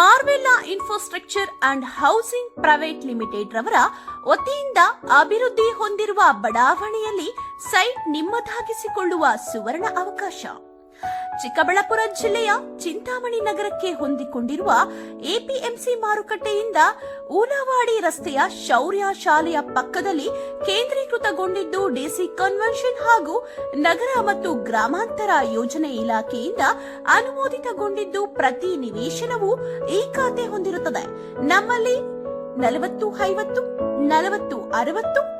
Marvella infrastructure and housing private limited ರವರ ವತಿಯಿಂದ ಅಭಿವೃದ್ಧಿ ಹೊಂದಿರುವ ಬಡಾವಣೆಯಲ್ಲಿ ಸೈಟ್ ನಿಮ್ಮದಾಗಿಸಿಕೊಳ್ಳುವ ಸುವರ್ಣ ಅವಕಾಶ. ಚಿಕ್ಕಬಳ್ಳಾಪುರ ಜಿಲ್ಲೆಯ ಚಿಂತಾಮಣಿ ನಗರಕ್ಕೆ ಹೊಂದಿಕೊಂಡಿರುವ ಎಪಿಎಂಸಿ ಮಾರುಕಟ್ಟೆಯಿಂದ ಊಲವಾಡಿ ರಸ್ತೆಯ ಶೌರ್ಯ ಶಾಲೆಯ ಪಕ್ಕದಲ್ಲಿ ಕೇಂದ್ರೀಕೃತಗೊಂಡಿದ್ದು ಡಿಸಿ ಕನ್ವೆನ್ಷನ್ ಹಾಗೂ ನಗರ ಮತ್ತು ಗ್ರಾಮಾಂತರ ಯೋಜನೆ ಇಲಾಖೆಯಿಂದ ಅನುಮೋದಿತಗೊಂಡಿದ್ದು ಪ್ರತಿ ನಿವೇಶನವೂ ಈ ಖಾತೆ ಹೊಂದಿರುತ್ತದೆ. ನಮ್ಮಲ್ಲಿ ನಲವತ್ತು, ಐವತ್ತು, ನಲವತ್ತು, ಅರವತ್ತು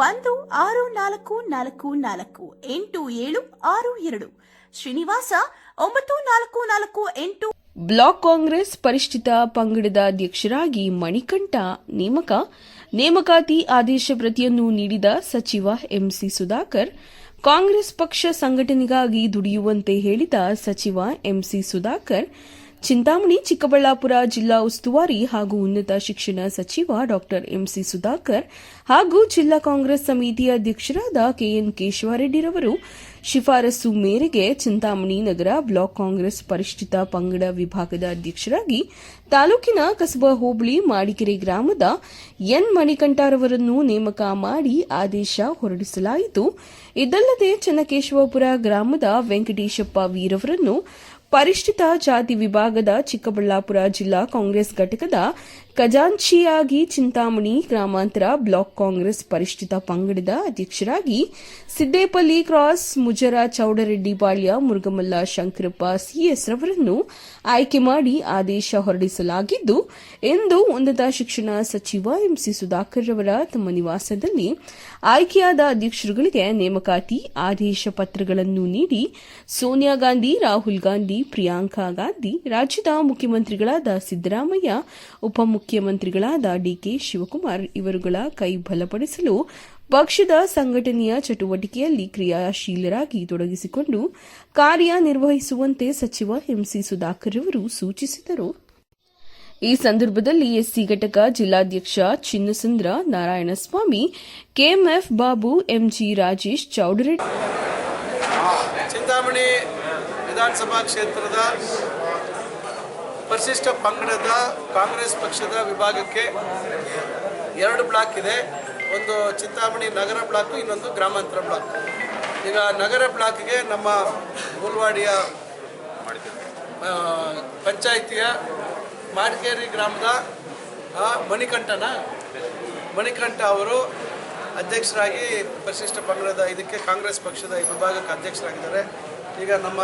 ಒಂದು ಆರು ನಾಲ್ಕು ನಾಲ್ಕು ನಾಲ್ಕು ಎಂಟು ಏಳು ಆರು ಎರಡು. ಶ್ರೀನಿವಾಸ, ಒಂಬತ್ತು ನಾಲ್ಕು ನಾಲ್ಕು ಎಂಟು. ಬ್ಲಾಕ್ ಕಾಂಗ್ರೆಸ್ ಪರಿಷ್ಠಿತ ಪಂಗಡದ ಅಧ್ಯಕ್ಷರಾಗಿ ಮಣಿಕಂಠ ನೇಮಕ. ನೇಮಕಾತಿ ಆದೇಶ ಪ್ರತಿಯನ್ನು ನೀಡಿದ ಸಚಿವ ಎಂಸಿ ಸುಧಾಕರ್, ಕಾಂಗ್ರೆಸ್ ಪಕ್ಷ ಸಂಘಟನೆಗಾಗಿ ದುಡಿಯುವಂತೆ ಹೇಳಿದ ಸಚಿವ ಎಂಸಿ ಸುಧಾಕರ್ ಚಿಂತಾಮಣಿ, ಚಿಕ್ಕಬಳ್ಳಾಪುರ ಜಿಲ್ಲಾ ಉಸ್ತುವಾರಿ ಹಾಗೂ ಉನ್ನತ ಶಿಕ್ಷಣ ಸಚಿವ ಡಾ ಎಂಸಿ ಸುಧಾಕರ್ ಹಾಗೂ ಜಿಲ್ಲಾ ಕಾಂಗ್ರೆಸ್ ಸಮಿತಿ ಅಧ್ಯಕ್ಷರಾದ ಕೆಎನ್ ಕೇಶವರೆಡ್ಡಿರವರು ಶಿಫಾರಸು ಮೇರೆಗೆ ಚಿಂತಾಮಣಿ ನಗರ ಬ್ಲಾಕ್ ಕಾಂಗ್ರೆಸ್ ಪರಿಷ್ಠಿತ ಪಂಗಡ ವಿಭಾಗದ ಅಧ್ಯಕ್ಷರಾಗಿ ತಾಲೂಕಿನ ಕಸಬಾ ಹೋಬಳಿ ಮಾಡಿಕೆರೆ ಗ್ರಾಮದ ಎನ್ ಮಣಿಕಂಠಾರವರನ್ನು ನೇಮಕ ಮಾಡಿ ಆದೇಶ ಹೊರಡಿಸಲಾಯಿತು. ಇದಲ್ಲದೆ ಚನ್ನಕೇಶವಪುರ ಗ್ರಾಮದ ವೆಂಕಟೇಶಪ್ಪ ವೀರವರನ್ನು ಪರಿಷ್ಠಿತ ಜಾತಿ ವಿಭಾಗದ ಚಿಕ್ಕಬಳ್ಳಾಪುರ ಜಿಲ್ಲಾ ಕಾಂಗ್ರೆಸ್ ಘಟಕದ ಖಜಾಂಚಿಯಾಗಿ ಚಿಂತಾಮಣಿ ಗ್ರಾಮಾಂತರ ಬ್ಲಾಕ್ ಕಾಂಗ್ರೆಸ್ ಪರಿಷ್ಠಿತ ಪಂಗಡದ ಅಧ್ಯಕ್ಷರಾಗಿ ಸಿದ್ದೇಪಲ್ಲಿ ಕ್ರಾಸ್ ಮುಜರ ಚೌಡರೆಡ್ಡಿ ಬಾಳ್ಯ ಮುರುಗಮಲ್ಲ ಶಂಕರಪ್ಪ ಸಿಎಸ್ ರವರನ್ನು ಆಯ್ಕೆ ಮಾಡಿ ಆದೇಶ ಹೊರಡಿಸಲಾಗಿದ್ದು ಎಂದು ಉನ್ನತ ಶಿಕ್ಷಣ ಸಚಿವ ಎಂಸಿ ಸುಧಾಕರ್ ರವರ ತಮ್ಮ ನಿವಾಸದಲ್ಲಿ ಆಯ್ಕೆಯಾದ ಅಧ್ಯಕ್ಷರುಗಳಿಗೆ ನೇಮಕಾತಿ ಆದೇಶ ಪತ್ರಗಳನ್ನು ನೀಡಿ ಸೋನಿಯಾ ಗಾಂಧಿ, ರಾಹುಲ್ ಗಾಂಧಿ, ಪ್ರಿಯಾಂಕಾ ಗಾಂಧಿ, ರಾಜ್ಯದ ಮುಖ್ಯಮಂತ್ರಿಗಳಾದ ಸಿದ್ದರಾಮಯ್ಯ ಉಪಮುಖ್ಯಮಂತ್ರಿಗಳಾದ ಡಿಕೆ ಶಿವಕುಮಾರ್ ಇವರುಗಳ ಕೈ ಬಲಪಡಿಸಲು ಪಕ್ಷದ ಸಂಘಟನೆಯ ಚಟುವಟಿಕೆಯಲ್ಲಿ ಕ್ರಿಯಾಶೀಲರಾಗಿ ತೊಡಗಿಸಿಕೊಂಡು ಕಾರ್ಯನಿರ್ವಹಿಸುವಂತೆ ಸಚಿವ ಎಂಸಿ ಸುಧಾಕರ್ ಅವರು ಸೂಚಿಸಿದರು. ಈ ಸಂದರ್ಭದಲ್ಲಿ ಎಸ್ಸಿ ಘಟಕ ಜಿಲ್ಲಾಧ್ಯಕ್ಷ ಚಿನ್ನಸಂದ್ರ ನಾರಾಯಣಸ್ವಾಮಿ, ಕೆಎಂಎಫ್ ಬಾಬು ಎಂಜಿ ರಾಜೇಶ್ ಚೌಡರೆಡ್ಡಿ. ಪರಿಶಿಷ್ಟ ಪಂಗಡದ ಕಾಂಗ್ರೆಸ್ ಪಕ್ಷದ ವಿಭಾಗಕ್ಕೆ ಎರಡು ಬ್ಲಾಕ್ ಇದೆ. ಒಂದು ಚಿಂತಾಮಣಿ ನಗರ ಬ್ಲಾಕು ಇನ್ನೊಂದು ಗ್ರಾಮಾಂತರ ಬ್ಲಾಕ್. ಈಗ ನಗರ ಬ್ಲಾಕ್ಗೆ ನಮ್ಮ ಮೂಲ್ವಾಡಿಯ ಆ, ಪಂಚಾಯಿತಿಯ ಮಾಡಿಕೇರಿ ಗ್ರಾಮದ ಮಣಿಕಂಠನ. ಮಣಿಕಂಠ ಅವರು ಅಧ್ಯಕ್ಷರಾಗಿ ಪರಿಶಿಷ್ಟ ಪಂಗಡದ ಇದಕ್ಕೆ ಕಾಂಗ್ರೆಸ್ ಪಕ್ಷದ ವಿಭಾಗಕ್ಕೆ ಅಧ್ಯಕ್ಷರಾಗಿದ್ದಾರೆ. ಈಗ ನಮ್ಮ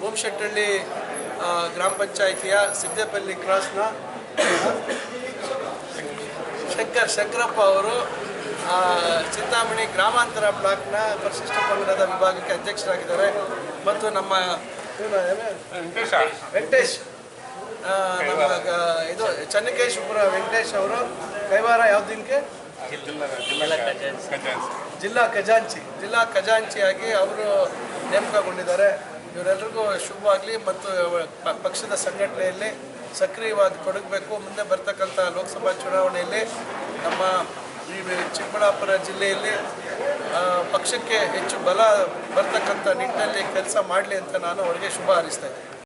ಭೂಮಶೆಟ್ಟಳ್ಳಿ ಗ್ರಾಮ ಪಂಚಾಯಿತಿಯ ಸಿದ್ದೇಪಲ್ಲಿ ಕ್ರಾಸ್ನ ಶಂಕರ್ ಶಂಕರಪ್ಪ ಅವರು ಆ, ಚಿಂತಾಮಣಿ ಗ್ರಾಮಾಂತರ ಬ್ಲಾಕ್ನ ಪರಿಶಿಷ್ಟ ಪಂಗಡದ ವಿಭಾಗಕ್ಕೆ ಅಧ್ಯಕ್ಷರಾಗಿದ್ದಾರೆ. ಮತ್ತು ನಮ್ಮ? ವೆಂಕಟೇಶ್. ನಮ್ಮ ಇದು ಚನ್ನಕೇಶ್ವರ ವೆಂಕಟೇಶ್ ಅವರು ಕೈವಾರ ಯಾವ ದಿನಕ್ಕೆ? ಜಿಲ್ಲಾ ಖಜಾಂಚಿ. ಜಿಲ್ಲಾ ಖಜಾಂಚಿಯಾಗಿ ಅವರು ನೇಮಕಗೊಂಡಿದ್ದಾರೆ. ಇವರೆಲ್ಲರಿಗೂ ಶುಭವಾಗಲಿ ಮತ್ತು ಪಕ್ಷದ ಸಂಘಟನೆಯಲ್ಲಿ ಸಕ್ರಿಯವಾಗಿ ತೊಡಗಬೇಕು. ಮುಂದೆ ಬರ್ತಕ್ಕಂಥ ಲೋಕಸಭಾ ಚುನಾವಣೆಯಲ್ಲಿ ನಮ್ಮ ಈ ಚಿಕ್ಕಬಳ್ಳಾಪುರ ಜಿಲ್ಲೆಯಲ್ಲಿ ಪಕ್ಷಕ್ಕೆ ಹೆಚ್ಚು ಬಲ ಬರ್ತಕ್ಕಂಥ ನಿಟ್ಟಿನಲ್ಲಿ ಕೆಲಸ ಮಾಡಲಿ ಅಂತ ನಾನು ಅವರಿಗೆ ಶುಭ ಹಾರೈಸ್ತಾ ಇದ್ದೀನಿ.